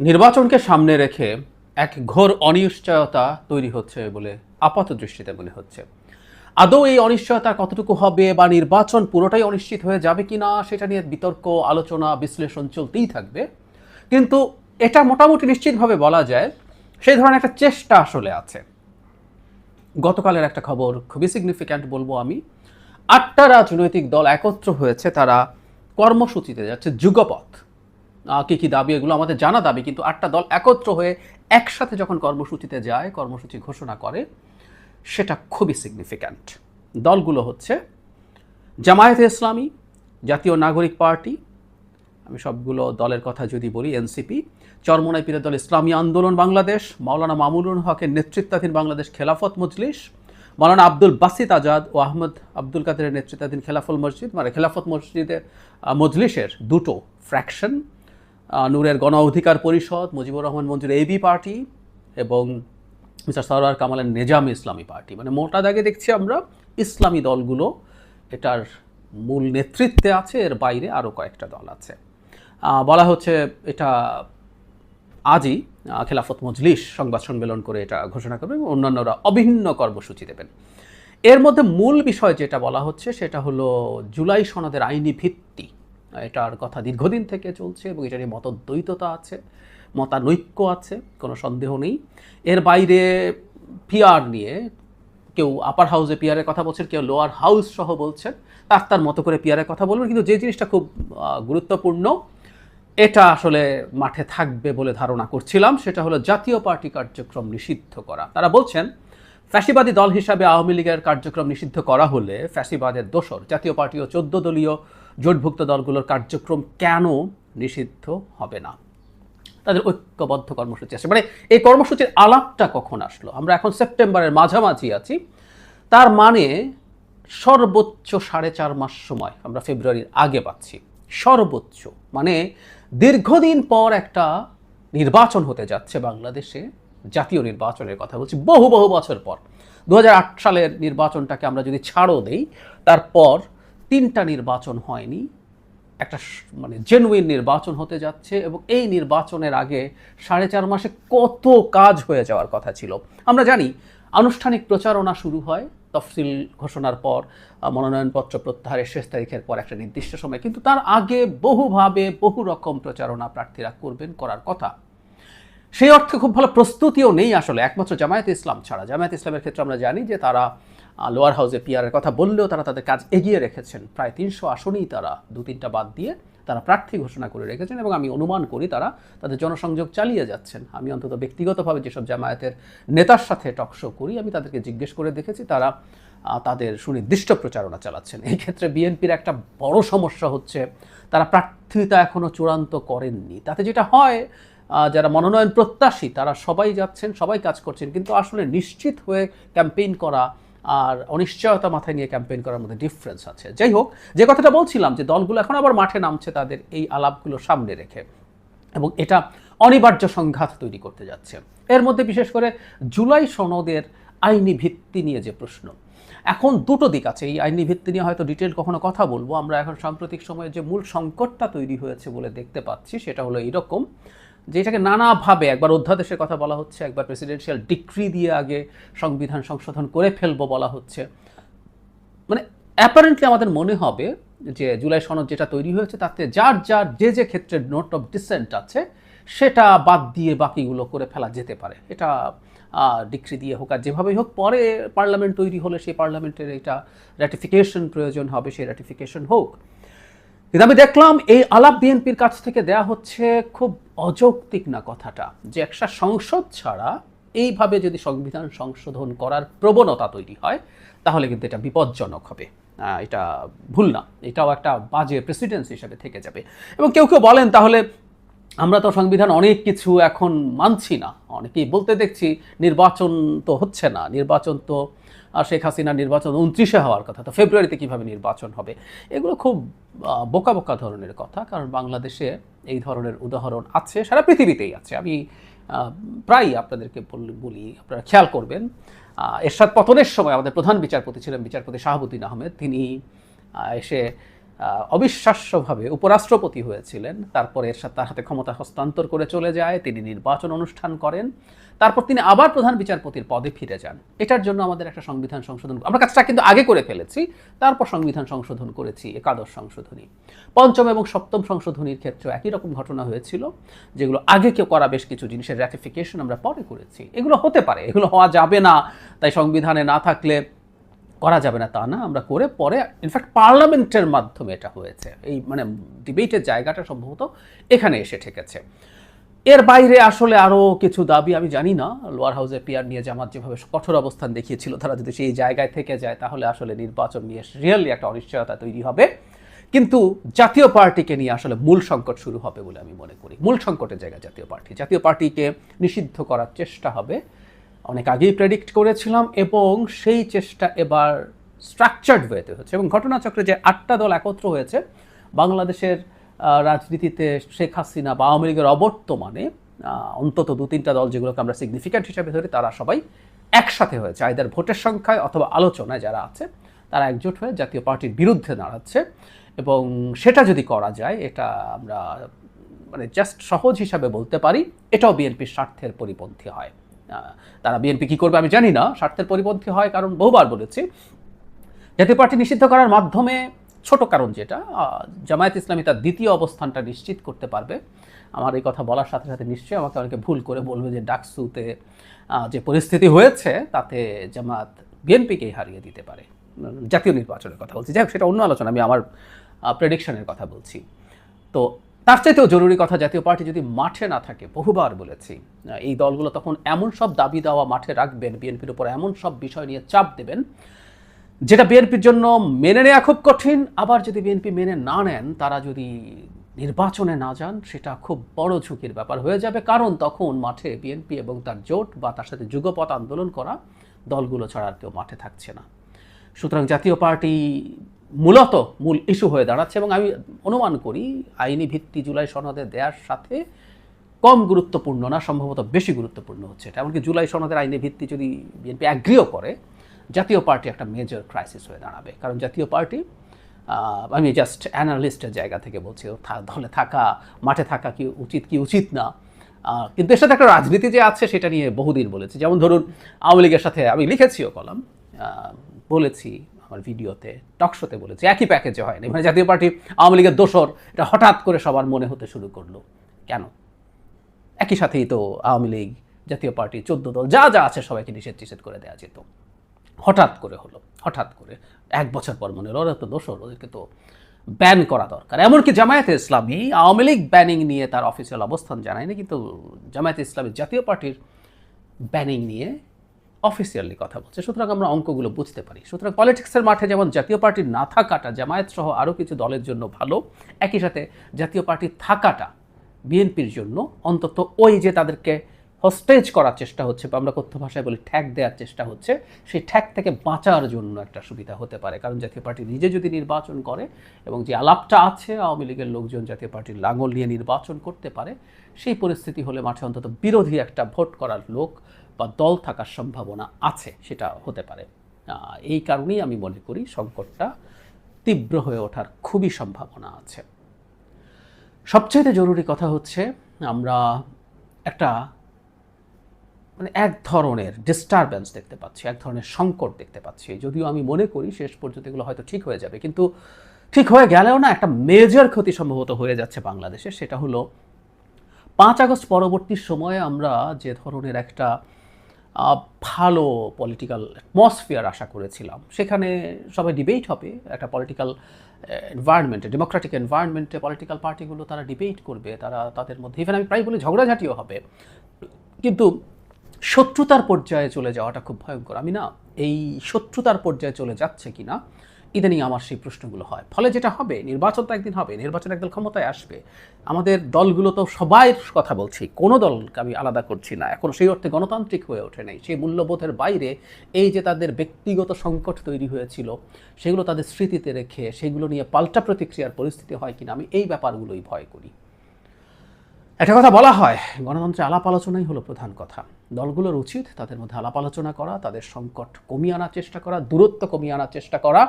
নির্বাচনকে সামনে রেখে এক ঘোর অনিশ্চয়তা তৈরি হচ্ছে বলে আপাত দৃষ্টিতে মনে হচ্ছে। আদৌ এই অনিশ্চয়তা কতটুকু হবে বা নির্বাচন পুরোটাই অনিশ্চিত হয়ে যাবে কিনা সেটা নিয়ে বিতর্ক, আলোচনা, বিশ্লেষণ চলতেই থাকবে। কিন্তু এটা মোটামুটি নিশ্চিতভাবে বলা যায় সেই ধরনের একটা চেষ্টা আসলে আছে। গতকালের একটা খবর খুবই সিগনিফিক্যান্ট বলব আমি। আটটা রাজনৈতিক দল একত্র হয়েছে, তারা কর্মসূচিতে যাচ্ছে যুগপথ কি কী দাবি, এগুলো আমাদের জানা দাবি, কিন্তু আটটা দল একত্র হয়ে একসাথে যখন কর্মসূচিতে যায়, কর্মসূচি ঘোষণা করে, সেটা খুবই সিগনিফিক্যান্ট দলগুলো হচ্ছে জামায়াতে ইসলামী, জাতীয় নাগরিক পার্টি, আমি সবগুলো দলের কথা যদি বলি, এনসিপি, চরমোনাই পীরের দল ইসলামী আন্দোলন বাংলাদেশ, মাওলানা মামুনুল হকের নেতৃত্বাধীন বাংলাদেশ খেলাফত মজলিস, মাওলানা আব্দুল বাসিত আজাদ ও আহমদ আব্দুল কাদেরের নেতৃত্বাধীন খেলাফল মসজিদ মানে খেলাফত মসজিদের মজলিসের দুটো ফ্র্যাকশন নূরের গণ অধিকার পরিষদ, মুজিবুর রহমান মঞ্জুর এবি পার্টি এবং মিস্টার সরওয়ার কামালের নেজাম ইসলামী পার্টি। মানে মোটা দাগে দেখছি আমরা ইসলামী দলগুলো, এটার মূল নেতৃত্বে আছে, এর বাইরে আরও কয়েকটা দল আছে। বলা হচ্ছে এটা আজই খেলাফত মজলিস সংবাদ সম্মেলন করে এটা ঘোষণা করবে এবং অন্যান্যরা অভিন্ন কর্মসূচি দেবেন। এর মধ্যে মূল বিষয় যেটা বলা হচ্ছে, সেটা হলো জুলাই সনদের আইনি ভিত্তি এটার কথা দীর্ঘদিন থেকে চলছে এবং এটা নিয়ে মতদ্বৈততা আছে, মতানৈক্য আছে, কোনো সন্দেহ নেই। এর বাইরে পিয়ার নিয়ে কেউ আপার হাউসে পিয়ারের কথা বলছেন, কেউ লোয়ার হাউস সহ বলছেন, তার তার মতো করে পিয়ারের কথা বলবেন, কিন্তু যে জিনিসটা খুব গুরুত্বপূর্ণ, এটা আসলে মাঠে থাকবে বলে ধারণা করছিলাম, সেটা হলো জাতীয় পার্টি কার্যক্রম নিষিদ্ধ করা। তারা বলছেন, ফ্যাসিবাদী দল হিসাবে আওয়ামী লীগের কার্যক্রম নিষিদ্ধ করা হলে ফ্যাসিবাদের দোসর জাতীয় পার্টি ও চোদ্দ দলীয় জোটভুক্ত দলগুলোর কার্যক্রম কেন নিষিদ্ধ হবে না? তাদের ঐক্যবদ্ধ কর্মসূচি আছে। মানে এই কর্মসূচির আলাপটা কখন আসলো? আমরা এখন সেপ্টেম্বরের মাঝামাঝি আছি। তার মানে সর্বোচ্চ সাড়ে চার মাস সময় আমরা ফেব্রুয়ারির আগে পাচ্ছি। সর্বোচ্চ মানে দীর্ঘদিন পর একটা নির্বাচন হতে যাচ্ছে বাংলাদেশে, জাতীয় নির্বাচনের কথা বলছি, বহু বহু বছর পর। দু হাজার আট সালের নির্বাচনটাকে আমরা যদি ছাড়ও দেই, তারপর তিনটা নির্বাচন হয়নি, একটা মানে জেনুইন নির্বাচন হতে যাচ্ছে এবং এই নির্বাচনের আগে সাড়ে চার মাসে কত কাজ হয়ে যাওয়ার কথা ছিল। আমরা জানি আনুষ্ঠানিক প্রচারণা শুরু হয়, তফসিল ঘোষণার পর মনোনয়নপত্র প্রত্যাহারের শেষ তারিখের পর একটা নির্দিষ্ট সময়, কিন্তু তার আগে বহুভাবে বহু রকম প্রচারণা প্রার্থীরা করবেন করার কথা। সেই অর্থে খুব ভালো প্রস্তুতিও নেই আসলে, একমাত্র জামায়াত ইসলাম ছাড়া। জামায়াত ইসলামের ক্ষেত্রে আমরা জানি যে তারা লোয়ার হাউসে পিয়ারের কথা বললেও তারা তাদের কাজ এগিয়ে রেখেছেন। প্রায় তিনশো আসনেই তারা দু তিনটা বাদ দিয়ে তারা প্রার্থী ঘোষণা করে রেখেছেন এবং আমি অনুমান করি তারা তাদের জনসংযোগ চালিয়ে যাচ্ছেন। আমি অন্তত ব্যক্তিগতভাবে যেসব জামায়াতের নেতার সাথে টকশো করি, আমি তাদেরকে জিজ্ঞেস করে দেখেছি তারা তাদের সুনির্দিষ্ট প্রচারণা চালাচ্ছেন। এই ক্ষেত্রে বিএনপির একটা বড় সমস্যা হচ্ছে তারা প্রার্থিতা এখনও চূড়ান্ত করেননি। তাতে যেটা হয় যারা মনোনয়ন প্রত্যাশী তারা সবাই যাচ্ছেন, সবাই কাজ করছেন, কিন্তু আসলে নিশ্চিত হয়ে ক্যাম্পেইন করা আর অনিশ্চয়তা মাথায় নিয়ে ক্যাম্পেইন করার মধ্যে ডিফারেন্স আছে। যাই হোক, যে কথাটা বলছিলাম যে দলগুলো এখন আবার মাঠে নামছে তাদের এই আলাপগুলো সামনে রেখে এবং এটা অনিবার্য সংঘাত তৈরি করতে যাচ্ছে। এর মধ্যে বিশেষ করে জুলাই সনদের আইনি ভিত্তি নিয়ে যে প্রশ্ন, এখন দুটো দিক আছে। এই আইনি ভিত্তি নিয়ে হয়তো ডিটেল কখনো কথা বলব। আমরা এখন সাম্প্রতিক সময়ে যে মূল সংকটটা তৈরি হয়েছে বলে দেখতে পাচ্ছি সেটা হলো এইরকম যে এটাকে নানাভাবে একবার অধ্যাদেশের কথা বলা হচ্ছে, একবার প্রেসিডেন্সিয়াল ডিক্রি দিয়ে আগে সংবিধান সংশোধন করে ফেলব বলা হচ্ছে। মানে অ্যাপারেন্টলি আমাদের মনে হবে যে জুলাই সনদ যেটা তৈরি হয়েছে, তাতে যার যার যে যে ক্ষেত্রে নোট অফ ডিসেন্ট আছে, সেটা বাদ দিয়ে বাকিগুলো করে ফেলা যেতে পারে। এটা ডিক্রি দিয়ে হোক আর যেভাবেই হোক, পরে পার্লামেন্ট তৈরি হলে সেই পার্লামেন্টের এটা র্যাটিফিকেশন প্রয়োজন হবে, সেই র্যাটিফিকেশন হোক। কিন্তু আমি দেখলাম এই আলাপ বিএনপির কাছ থেকে দেয়া হচ্ছে খুব অযৌক্তিক না কথাটা, যে একটা সংসদ ছাড়া এইভাবে যদি সংবিধান সংশোধন করার প্রবণতা তৈরি হয়, তাহলে কিন্তু এটা বিপজ্জনক হবে। এটা ভুল না, এটাও একটা বাজে প্রেসিডেন্স হিসেবে থেকে যাবে। এবং কেউ কেউ বলেন, তাহলে আমরা তো সংবিধান অনেক কিছু এখন মানছি না, অনেকেই বলতে দেখছি, নির্বাচন তো হচ্ছে না, নির্বাচন তো শেখ হাসিনার নির্বাচন উনত্রিশে হওয়ার কথা। তো ফেব্রুয়ারিতে কীভাবে নির্বাচন হবে? এগুলো খুব বোকা বোকা ধরনের কথা, কারণ বাংলাদেশে এই ধরনের উদাহরণ আছে, সারা পৃথিবীতেই আছে। আমি প্রায় আপনাদেরকে বল- আপনারা খেয়াল করবেন এরশাদ পতনের সময় আমাদের প্রধান বিচারপতি ছিলেন বিচারপতি শাহাবুদ্দিন আহমেদ। তিনি এসে অবিশ্বাস্যভাবে উপরাষ্ট্রপতি হয়েছিলেন। তারপরে এর সাথে তার হাতে ক্ষমতা হস্তান্তর করে চলে যায়, তিনি নির্বাচন অনুষ্ঠান করেন, তারপর তিনি আবার প্রধান বিচারপতির পদে ফিরে যান। এটার জন্য আমাদের একটা সংবিধান সংশোধন আমরা কাজটা কিন্তু আগে করে ফেলেছি, তারপর সংবিধান সংশোধন করেছি, একাদশ সংশোধনী। পঞ্চম এবং সপ্তম সংশোধনীর ক্ষেত্রে একই রকম ঘটনা হয়েছিল, যেগুলো আগে কেউ করা বেশ কিছু জিনিসের র্যাটিফিকেশন আমরা পরে করেছি। এগুলো হতে পারে, এগুলো হওয়া যাবে না, তাই সংবিধানে না থাকলে করা যাবে না তা না, আমরা করে পরে ইনফ্যাক্ট পার্লামেন্টের মাধ্যমে এটা হয়েছে। এই মানে ডিবেটের জায়গাটা সম্ভবত এখানে এসে ঠেকেছে। এর বাইরে আসলে আরও কিছু দাবি আমি জানি না। লোয়ার হাউসে পিয়ার নিয়ে জামাত যেভাবে কঠোর অবস্থান দেখিয়েছিল, তারা যদি সেই জায়গায় থেকে যায়, তাহলে আসলে নির্বাচন নিয়ে রিয়েলি একটা অনিশ্চয়তা তৈরি হবে। কিন্তু জাতীয় পার্টিকে নিয়ে আসলে মূল সংকট শুরু হবে বলে আমি মনে করি। মূল সংকটের জায়গা জাতীয় পার্টি। জাতীয় পার্টিকে নিষিদ্ধ করার চেষ্টা হবে। অনেক আগেই প্রেডিক্ট করেছিলাম এবং সেই চেষ্টা এবার স্ট্রাকচার্ড ওয়েতে হচ্ছে এবং ঘটনাচক্রে যে আটটা দল একত্র হয়েছে, বাংলাদেশের রাজনীতিতে শেখ হাসিনা বা আওয়ামী লীগের অবর্তমানে অন্তত দু তিনটা দল যেগুলোকে আমরা সিগনিফিক্যান্ট হিসাবে ধরি, তারা সবাই একসাথে হয়েছে আইদার ভোটের সংখ্যায় অথবা আলোচনায় যারা আছে, তারা একজোট হয়ে জাতীয় পার্টির বিরুদ্ধে দাঁড়াচ্ছে এবং সেটা যদি করা যায়, এটা আমরা মানে জাস্ট সহজ হিসাবে বলতে পারি, এটাও বিএনপির স্বার্থের পরিপন্থী হয়। তারা বিএনপি কি করবে আমি জানি না, স্বার্থের পরিপন্থী হয়, কারণ বহুবার বলেছি। জাতীয় পার্টি নিষিদ্ধ করার মাধ্যমে ছোট কারণ যেটা জামায়াত ইসলামী তার দ্বিতীয় অবস্থানটা নিশ্চিত করতে পারবে। আমার এই কথা বলার সাথে সাথে নিশ্চয়ই আমাকে অনেকে ভুল করে বলবে যে ডাকসুতে যে পরিস্থিতি হয়েছে, তাতে জামাত বিএনপিকেই হারিয়ে দিতে পারে। জাতীয় নির্বাচনের কথা বলছি। যাই হোক, সেটা অন্য আলোচনা, আমি আমার প্রেডিকশনের কথা বলছি। তো তার চাইতেও জরুরি কথা, জাতীয় পার্টি যদি মাঠে না থাকে, বহুবার বলেছি এই দলগুলো তখন এমন সব দাবি দেওয়া মাঠে রাখবেন, বিএনপির উপর এমন সব বিষয় নিয়ে চাপ দেবেন, যেটা বিএনপির জন্য মেনে নেওয়া খুব কঠিন। আবার যদি বিএনপি মেনে না নেন, তারা যদি নির্বাচনে না যান, সেটা খুব বড় ঝুঁকির ব্যাপার হয়ে যাবে। কারণ তখন মাঠে বিএনপি এবং তার জোট বা তার সাথে যুগপথ আন্দোলন করা দলগুলো ছাড়া আর কেউ মাঠে থাকছে না। সুতরাং জাতীয় পার্টি মূলত মূল ইস্যু হয়ে দাঁড়াচ্ছে এবং আমি অনুমান করি আইনি ভিত্তি জুলাই সনদে দেওয়ার সাথে কম গুরুত্বপূর্ণ না, সম্ভবত বেশি গুরুত্বপূর্ণ হচ্ছে এটা। এমনকি জুলাই সনদের আইনি ভিত্তি যদি বিএনপি অ্যাগ্রিও করে, জাতীয় পার্টি একটা মেজর ক্রাইসিস হয়ে দাঁড়াবে। কারণ জাতীয় পার্টি আমি জাস্ট অ্যানালিস্টের জায়গা থেকে বলছি দলে থাকা, মাঠে থাকা কি উচিত কি উচিত না। কিন্তু এর সাথে একটা রাজনীতি যে আছে সেটা নিয়ে বহুদিন বলেছি। যেমন ধরুন, আওয়ামী লীগের সাথে আমি লিখেছিও কলাম বলেছি আমার ভিডিওতে টকশোতে বলেছি, একই প্যাকেজে হয়নি। মানে জাতীয় পার্টি, আওয়ামী লীগের দোসর এটা হঠাৎ করে সবার মনে হতে শুরু করল। কেন? একই সাথেই তো আওয়ামী লীগ, জাতীয় পার্টি, চোদ্দ দল, যা যা আছে সবাইকে নিষেধ টিষেধ করে দেওয়া যেত। হঠাৎ করে হলো, হঠাৎ করে এক বছর পর মনে হলো, ওরা তো দোষর, ওদেরকে তো ব্যান করা দরকার। এমনকি জামায়াতে ইসলামী, আওয়ামী লীগ ব্যানিং নিয়ে তার অফিসিয়াল অবস্থান জানায়নি, কিন্তু জামায়াতে ইসলামী জাতীয় পার্টির ব্যানিং নিয়ে অফিসিয়ালি কথা বলছে। সুতরাং আমরা অঙ্কগুলো বুঝতে পারি। সুতরাং পলিটিক্সের মাঠে যেমন জাতীয় পার্টির না থাকাটা জামায়াত সহ আরও কিছু দলের জন্য ভালো, একই সাথে জাতীয় পার্টি থাকাটা বিএনপির জন্য অন্তত ওই যে তাদেরকে হস্টেজ করার চেষ্টা হচ্ছে বা আমরা কথ্য ভাষায় বলি ঠ্যাক দেওয়ার চেষ্টা হচ্ছে, সেই ঠ্যাক থেকে বাঁচার জন্য একটা সুবিধা হতে পারে। কারণ জাতীয় পার্টি নিজে যদি নির্বাচন করে এবং যে আলাপটা আছে, আওয়ামী লীগের লোকজন জাতীয় পার্টির লাঙল নিয়ে নির্বাচন করতে পারে, সেই পরিস্থিতি হলে মাঠে অন্তত বিরোধী একটা ভোট করার লোক বা দল থাকার সম্ভাবনা আছে, সেটা হতে পারে। এই কারণেই আমি মনে করি সংকটটা তীব্র হয়ে ওঠার খুবই সম্ভাবনা আছে। সবচাইতে জরুরি কথা হচ্ছে, আমরা একটা মানে এক ধরনের ডিস্টারবেন্স দেখতে পাচ্ছি, এক ধরনের সংকট দেখতে পাচ্ছি। যদিও আমি মনে করি শেষ পর্যন্ত এগুলো হয়তো ঠিক হয়ে যাবে, কিন্তু ঠিক হয়ে গেলেও না একটা মেজর ক্ষতি সম্ভবত হয়ে যাচ্ছে বাংলাদেশে, সেটা হলো পাঁচ আগস্ট পরবর্তী সময়ে আমরা যে ধরনের একটা ভালো পলিটিক্যাল অ্যাটমসফিয়ার আশা করেছিলাম। সেখানে সবাই ডিবেট হবে, একটা পলিটিক্যাল এনভায়রনমেন্টে ডেমোক্রেটিক এনভায়রনমেন্টে পলিটিক্যাল পার্টিগুলো তারা ডিবেট করবে, তারা তাদের মধ্যে ইভেন আমি প্রায় বলি ঝগড়াঝাটিও হবে। কিন্তু শত্রুতার পর্যায়ে চলে যাওয়াটা খুব ভয়ঙ্কর। আমি না, এই শত্রুতার পর্যায়ে চলে যাচ্ছে কিনা ইদানিং আমার সেই প্রশ্নগুলো হয়। ফলে যেটা হবে, নির্বাচন তো একদিন হবে, নির্বাচন একদল ক্ষমতায় আসবে। আমাদের দলগুলো তো সবাই কথা বলছি, কোনো দলকে আমি আলাদা করছি না। এখন সেই অর্থে গণতান্ত্রিক হয়ে ওঠে নাই সেই মূল্যবোধের বাইরে এই যে তাদের ব্যক্তিগত সংকট তৈরি হয়েছিল, সেগুলো তাদের স্মৃতিতে রেখে, সেগুলো নিয়ে পাল্টা প্রতিক্রিয়ার পরিস্থিতি হয় কিনা, আমি এই ব্যাপারগুলোই ভয় করি। একটা কথা বলা হয়, গণতন্ত্রে আলাপ আলোচনাই হলো প্রধান কথা। দলগুলোর উচিত তাদের মধ্যে আলাপ আলোচনা করা, তাদের সংকট কমিয়ে আনার চেষ্টা করা, দূরত্ব কমিয়ে আনার চেষ্টা করা।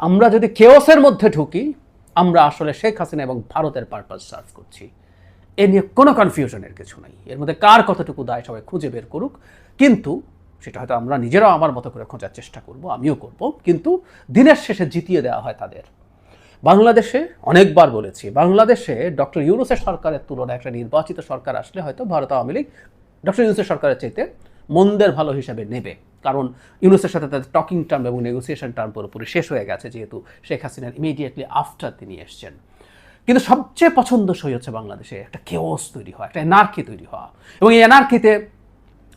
আমরা যদি কেওসের মধ্যে ঢুকি, আমরা আসলে শেখ হাসিনা এবং ভারতের পারপাস সার্ভ করছি। এ নিয়ে কোনো কনফিউশনের কিছু নাই। এর মধ্যে কার কতটুকু দায় সবাই খুঁজে বের করুক। কিন্তু সেটা হয়তো আমরা নিজেরাও আমার মতো করে খোঁজার চেষ্টা করব, আমিও করব। কিন্তু দিনের শেষে জিতিয়ে দেওয়া হয় তাদের। বাংলাদেশে অনেকবার বলেছি, বাংলাদেশে ডক্টর ইউনুসের সরকারের তুলনায় একটা নির্বাচিত সরকার আসলে হয়তো ভারত আওয়ামী লীগ, ডক্টর ইউনুসের সরকারের চাইতে মন্দের ভালো হিসাবে নেবে। কারণ ইউনুসের সাথে তাদের টকিং টার্ম এবং নেগোসিয়েশন টার্ম পুরোপুরি শেষ হয়ে গেছে, যেহেতু শেখ হাসিনার ইমিডিয়েটলি আফটার তিনি এসছেন। কিন্তু সবচেয়ে পছন্দসই হচ্ছে বাংলাদেশে একটা কেওস তৈরি হয় একটা এনার্কি তৈরি হওয়া। এবং এই এনার্কিতে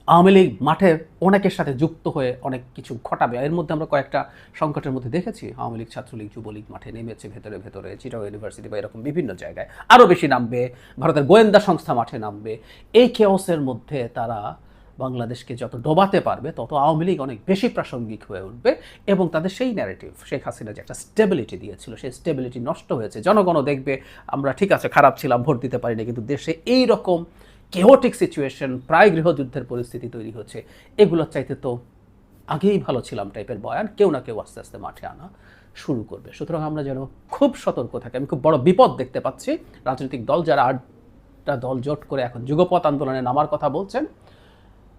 আওয়ামী লীগ মাঠে অনেকের সাথে যুক্ত হয়ে অনেক কিছু ঘটাবে। এর মধ্যে আমরা কয়েকটা সংকটের মধ্যে দেখেছি। আওয়ামী লীগ, ছাত্রলীগ, যুবলীগ মাঠে নেমেছে, ভেতরে ভেতরে চিটাও ইউনিভার্সিটি বা এরকম বিভিন্ন জায়গায়। আরও বেশি নামবে, ভারতের গোয়েন্দা সংস্থা মাঠে নামবে। এই কেওসের মধ্যে তারা বাংলাদেশকে যত ডোবাতে পারবে, তত আওয়ামী লীগ অনেক বেশি প্রাসঙ্গিক হয়ে উঠবে এবং তাদের সেই ন্যারেটিভ শেখ হাসিনা যে একটা স্টেবিলিটি দিয়েছিল, সেই স্টেবিলিটি নষ্ট হয়েছে। জনগণও দেখবে, আমরা ঠিক আছে, খারাপ ছিলাম, ভোট দিতে পারিনি, কিন্তু দেশে এই রকম কেওটিক সিচুয়েশন প্রায় গৃহযুদ্ধের পরিস্থিতি তৈরি হচ্ছে। এগুলোর চাইতে তো আগেই ভালো ছিলাম টাইপের বয়ান, কেউ না কেউ আস্তে আস্তে মাঠে আনা শুরু করবে। সুতরাং আমরা যেন খুব সতর্ক থাকি। আমি খুব বড় বিপদ দেখতে পাচ্ছি। রাজনৈতিক দল যারা আটটা দল জোট করে এখন যুগপথ আন্দোলনে নামার কথা বলছেন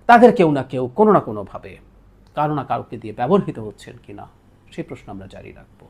তাদের কেউ না কেউ কোনো না কোনোভাবে কারও না কারোকে দিয়ে ব্যবহৃত হচ্ছেন কিনা, সেই প্রশ্ন আমরা জারি রাখব।